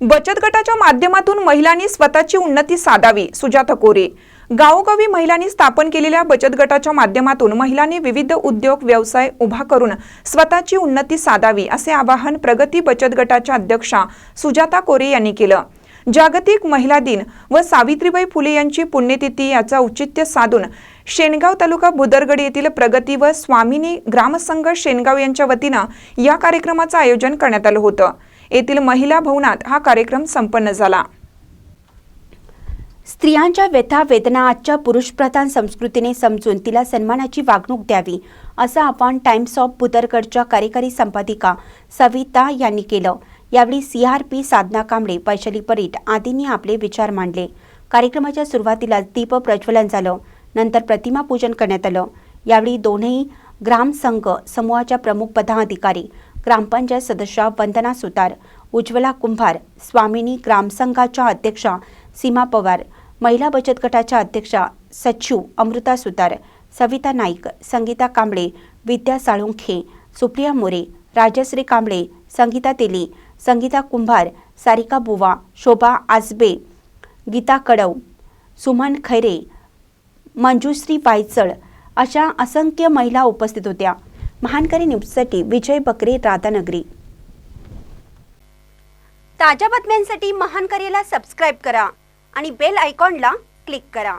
बचत गटाच्या माध्यमातून महिलांनी स्वतःची उन्नती साधावी सुजाता कोरे. गावोगावी महिलांनी स्थापन केलेल्या बचत गटाच्या माध्यमातून महिलांनी विविध उद्योग व्यवसाय उभा करून स्वतःची उन्नती साधावी असे आवाहन प्रगती बचत गटाच्या अध्यक्षा सुजाता कोरे यांनी केलं. जागतिक महिला दिन व सावित्रीबाई फुले यांची पुण्यतिथी याचा औचित्य साधून शेणगाव तालुका बुदरगड येथील प्रगती व स्वामिनी ग्रामसंघ शेणगाव यांच्या वतीनं या कार्यक्रमाचं आयोजन करण्यात आलं होतं. येथील महिला भवनात हा कार्यक्रम संपन्न झाला. स्त्रियांच्या व्यथा वेदना आजच्या पुरुषप्रधान संस्कृतीने समजून तिला सन्मानाची वागणूक द्यावी असं आवाहन टाइम्स ऑफ बुदरगडच्या कार्यकारी संपादिका सविता यांनी केलं. यावेळी C R P Sadhana Kamble Vaishali Parit आदींनी आपले विचार मांडले. कार्यक्रमाच्या सुरुवातीला दीप प्रज्वलन झालं नंतर प्रतिमा पूजन करण्यात आलं. यावेळी दोन्ही ग्रामसंघ समूहाच्या प्रमुख पदाधिकारी ग्रामपंचायत सदस्या वंदना सुतार उज्ज्वला कुंभार स्वामिनी ग्रामसंघाच्या अध्यक्षा सीमा पवार महिला बचत गटाच्या अध्यक्षा सचिव अमृता सुतार सविता नाईक संगीता कांबळे विद्या साळुंखे सुप्रिया मोरे राजश्री कांबळे संगीता तेली संगीता कुंभार सारिका बुवा शोभा आजबे गीता कडव सुमन खैरे मंजुश्री पायचळ अशा असंख्य महिला उपस्थित होत्या. महानकरी न्यूजसाठी विजय बकरे राधानगरी. ताज्या बातम्यांसाठी महानकरीला सबस्क्राईब करा आणि बेल आयकॉनला क्लिक करा.